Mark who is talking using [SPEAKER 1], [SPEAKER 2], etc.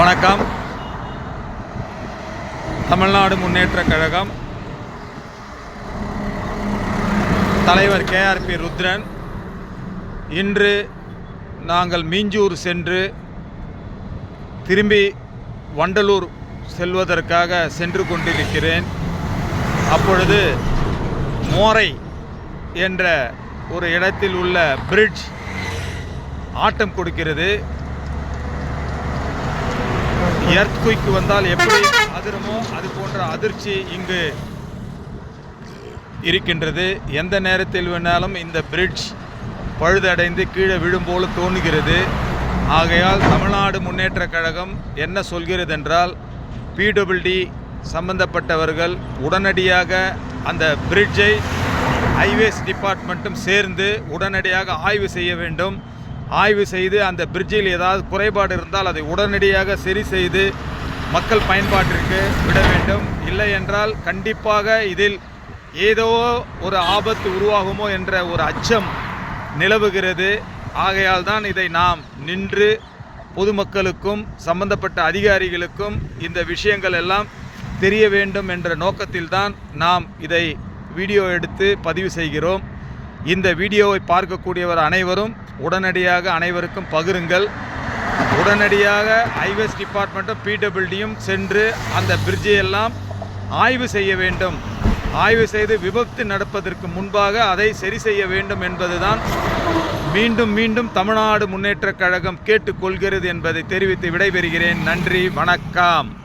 [SPEAKER 1] வணக்கம். தமிழ்நாடு முன்னேற்றக் கழகம். தலைவர் கேஆர்பி ருத்ரன். இன்று நாங்கள் மீஞ்சூர் சென்று திரும்பி வண்டலூர் செல்வதற்காக சென்று கொண்டிருக்கிறேன். அப்பொழுது மோரை என்ற ஒரு இடத்தில் உள்ள பிரிட்ஜ் ஆட்டம் கொடுக்கிறது. எர்த்குய்க்கு வந்தால் எப்படி அதிருமோ அது போன்ற அதிர்ச்சி இங்கு இருக்கின்றது. எந்த நேரத்தில் வேணாலும் இந்த பிரிட்ஜ் பழுதடைந்து கீழே விழும் போல தோணுகிறது ஆகையால் தமிழ்நாடு முன்னேற்றக் கழகம் என்ன சொல்கிறது என்றால் பிடபிள்டி சம்பந்தப்பட்டவர்கள் உடனடியாக அந்த பிரிட்ஜை ஹைவேஸ் டிபார்ட்மெண்ட்டும் சேர்ந்து உடனடியாக ஆய்வு செய்ய வேண்டும். ஆய்வு செய்து அந்த பிரிட்ஜில் ஏதாவது குறைபாடு இருந்தால் அதை உடனடியாக சரி செய்து மக்கள் பயன்பாட்டிற்கு விட வேண்டும். இல்லை என்றால் கண்டிப்பாக இதில் ஏதோ ஒரு ஆபத்து உருவாகுமோ என்ற ஒரு அச்சம் நிலவுகிறது. ஆகையால் தான் இதை நாம் நின்று பொதுமக்களுக்கும் சம்பந்தப்பட்ட அதிகாரிகளுக்கும் இந்த விஷயங்கள் எல்லாம் தெரிய வேண்டும் என்ற நோக்கத்தில்தான் நாம் இதை வீடியோ எடுத்து பதிவு செய்கிறோம். இந்த வீடியோவை பார்க்கக்கூடியவர் அனைவரும் உடனடியாக அனைவருக்கும் பகிருங்கள். உடனடியாக ஹைவேஸ் டிபார்ட்மெண்ட்டும் பிடபிள்யூடியும் சென்று அந்த பிரிட்ஜை எல்லாம் ஆய்வு செய்ய வேண்டும். ஆய்வு செய்து விபத்து நடப்பதற்கு முன்பாக அதை சரி செய்ய வேண்டும் என்பதுதான் மீண்டும் மீண்டும் தமிழ்நாடு முன்னேற்றக் கழகம் கேட்டுக்கொள்கிறது என்பதை தெரிவித்து விடைபெறுகிறேன். நன்றி வணக்கம்.